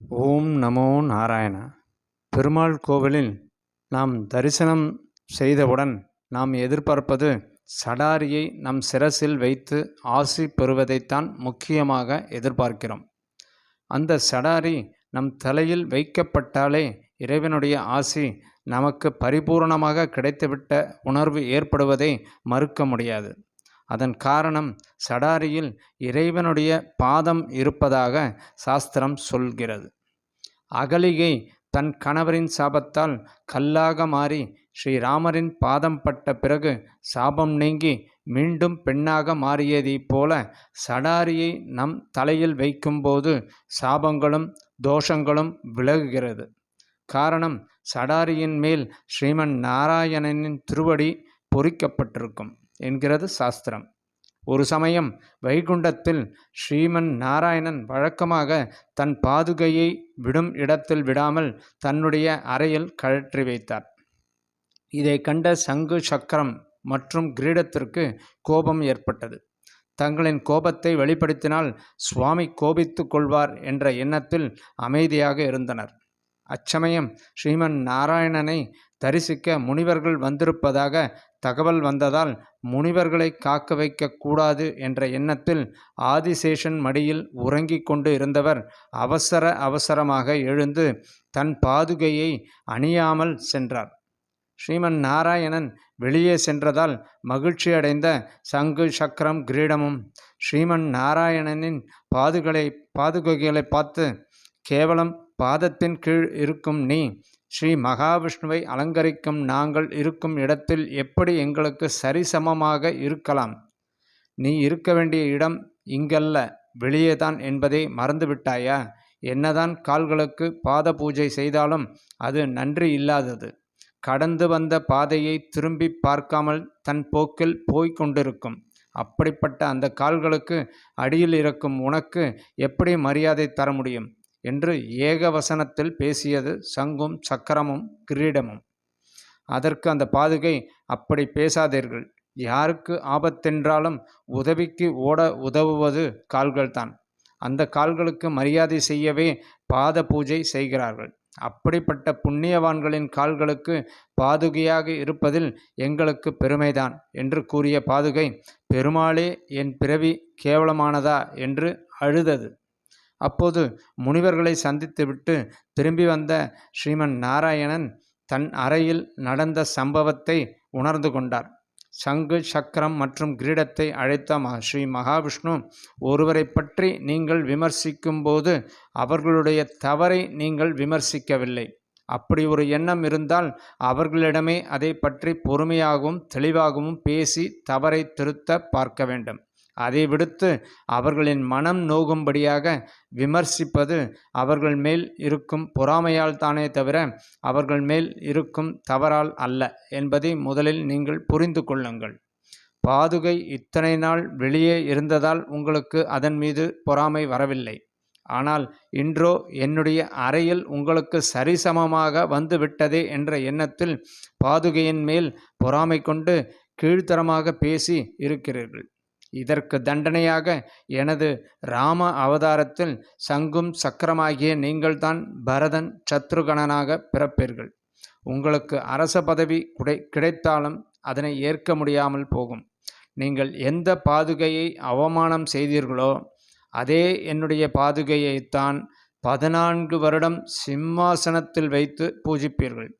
ஓம் நமோ நாராயணா. பெருமாள் கோவிலில் நாம் தரிசனம் செய்தவுடன் நாம் எதிர்பார்ப்பது சடாரியை நம் சிரசில் வைத்து ஆசி பெறுவதைத்தான் முக்கியமாக எதிர்பார்க்கிறோம். அந்த சடாரி நம் தலையில் வைக்கப்பட்டாலே இறைவனுடைய ஆசி நமக்கு பரிபூர்ணமாக கிடைத்துவிட்ட உணர்வு ஏற்படுவதை மறுக்க முடியாது. அதன் காரணம் சடாரியில் இறைவனுடைய பாதம் இருப்பதாக சாஸ்திரம் சொல்கிறது. அகலிகை தன் கணவரின் சாபத்தால் கல்லாக மாறி ஸ்ரீராமரின் பாதம் பட்ட பிறகு சாபம் நீங்கி மீண்டும் பெண்ணாக மாறியதைப் போல சடாரியை நம் தலையில் வைக்கும்போது சாபங்களும் தோஷங்களும் விலகுகிறது. காரணம் சடாரியின் மேல் ஸ்ரீமன் நாராயணனின் திருவடி பொறிக்கப்பட்டிருக்கும். என்கிறது சாஸ்திரம். ஒரு சமயம் வைகுண்டத்தில் ஸ்ரீமன் நாராயணன் வழக்கமாக தன் பாதுகையை விடும் இடத்தில் விடாமல் தன்னுடைய அறையில் கழற்றி வைத்தார். இதை கண்ட சங்கு சக்கரம் மற்றும் கிரீடத்திற்கு கோபம் ஏற்பட்டது. தங்களின் கோபத்தை வெளிப்படுத்தினால் சுவாமி கோபித்து கொள்வார் என்ற எண்ணத்தில் அமைதியாக இருந்தனர். அச்சமயம் ஸ்ரீமன் நாராயணனை தரிசிக்க முனிவர்கள் வந்திருப்பதாக தகவல் வந்ததால் முனிவர்களை காக்க வைக்கக்கூடாது என்ற எண்ணத்தில் ஆதிசேஷன் மடியில் உறங்கிக் கொண்டு இருந்தவர் அவசர அவசரமாக எழுந்து தன் பாதுகையை அணியாமல் சென்றார். ஸ்ரீமன் நாராயணன் வெளியே சென்றதால் மகிழ்ச்சியடைந்த சங்கு சக்கரம் கிரீடமும் ஸ்ரீமன் நாராயணனின் பாதுகளை பாதுகைகளை பார்த்து கேவலம் பாதத்தின் கீழ் இருக்கும் நீ ஸ்ரீ மகாவிஷ்ணுவை அலங்கரிக்கும் நாங்கள் இருக்கும் இடத்தில் எப்படி எங்களுக்கு சரிசமமாக இருக்கலாம்? நீ இருக்க வேண்டிய இடம் இங்கல்ல வெளியேதான் என்பதை மறந்துவிட்டாயா? என்னதான் கால்களுக்கு பாத பூஜை செய்தாலும் அது நன்றி இல்லாதது. கடந்து வந்த பாதையை திரும்பி பார்க்காமல் தன் போக்கில் போய்க் கொண்டிருக்கும். அப்படிப்பட்ட அந்த கால்களுக்கு அடியில் இருக்கும் உனக்கு எப்படி மரியாதை தர முடியும்? என்று ஏகவசனத்தில் பேசியது சங்கும் சக்கரமும் கிரீடமும். அதற்கு அந்த பாதுகை அப்படி பேசாதீர்கள். யாருக்கு ஆபத்தென்றாலும் உதவிக்கு ஓட உதவுவது கால்கள்தான். அந்த கால்களுக்கு மரியாதை செய்யவே பாத பூஜை செய்கிறார்கள். அப்படிப்பட்ட புண்ணியவான்களின் கால்களுக்கு பாதுகையாக இருப்பதில் எங்களுக்கு பெருமைதான் என்று கூறிய பாதுகை பெருமாளே என் பிறவி கேவலமானதா? என்று அழுதது. அப்போது முனிவர்களை சந்தித்துவிட்டு திரும்பி வந்த ஸ்ரீமன் நாராயணன் தன் அறையில் நடந்த சம்பவத்தை உணர்ந்து கொண்டார். சங்கு சக்கரம் மற்றும் கிரீடத்தை அழைத்த ஸ்ரீ மகாவிஷ்ணு ஒருவரை பற்றி நீங்கள் விமர்சிக்கும்போது அவர்களுடைய தவறை நீங்கள் விமர்சிக்கவில்லை. அப்படி ஒரு எண்ணம் இருந்தால் அவர்களிடமே அதை பற்றி பொறுமையாகவும் தெளிவாகவும் பேசி தவறை திருத்த பார்க்க வேண்டும். அதை விடுத்து அவர்களின் மனம் நோகும்படியாக விமர்சிப்பது அவர்கள் மேல் இருக்கும் பொறாமையால் தானே தவிர அவர்கள் மேல் இருக்கும் தவறால் அல்ல என்பதை முதலில் நீங்கள் புரிந்து கொள்ளுங்கள். பாதுகை இத்தனை நாள் வெளியே இருந்ததால் உங்களுக்கு அதன் மீது பொறாமை வரவில்லை. ஆனால் இன்றோ என்னுடைய அறையில் உங்களுக்கு சரிசமமாக வந்துவிட்டதே என்ற எண்ணத்தில் பாதுகையின் மேல் பொறாமை கொண்டு கீழ்த்தரமாக பேசி இருக்கிறீர்கள். இதற்கு தண்டனையாக எனது ராம அவதாரத்தில் சங்கும் சக்கரமாகிய நீங்கள்தான் பரதன் சத்ருகணனாக பிறப்பீர்கள். உங்களுக்கு அரச பதவி குடை கிடைத்தாலும் அதனை ஏற்க முடியாமல் போகும். நீங்கள் எந்த பாதுகையை அவமானம் செய்தீர்களோ அதே என்னுடைய பாதுகையைத்தான் பதினான்கு வருடம் சிம்மாசனத்தில் வைத்து பூஜிப்பீர்கள்.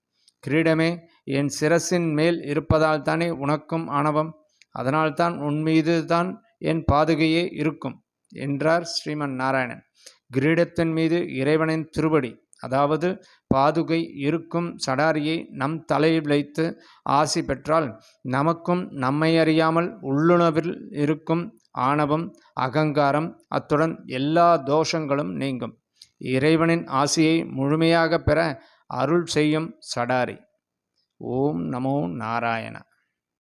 கிரீடமே என் சிரசின் மேல் இருப்பதால் தானே உனக்கும் ஆணவம்? அதனால்தான் உன் மீது தான் என் பாதுகையே இருக்கும் என்றார் ஸ்ரீமன் நாராயணன். கிரீடத்தின் மீது இறைவனின் திருவடி அதாவது பாதுகை இருக்கும் சடாரியை நம் தலையில் வைத்து ஆசி பெற்றால் நமக்கும் நம்மை அறியாமல் உள்ளுணர்வில் இருக்கும் ஆணவம் அகங்காரம் அத்துடன் எல்லா தோஷங்களும் நீங்கும். இறைவனின் ஆசியை முழுமையாக பெற அருள் செய்யும் சடாரி. ஓம் நமோ நாராயண.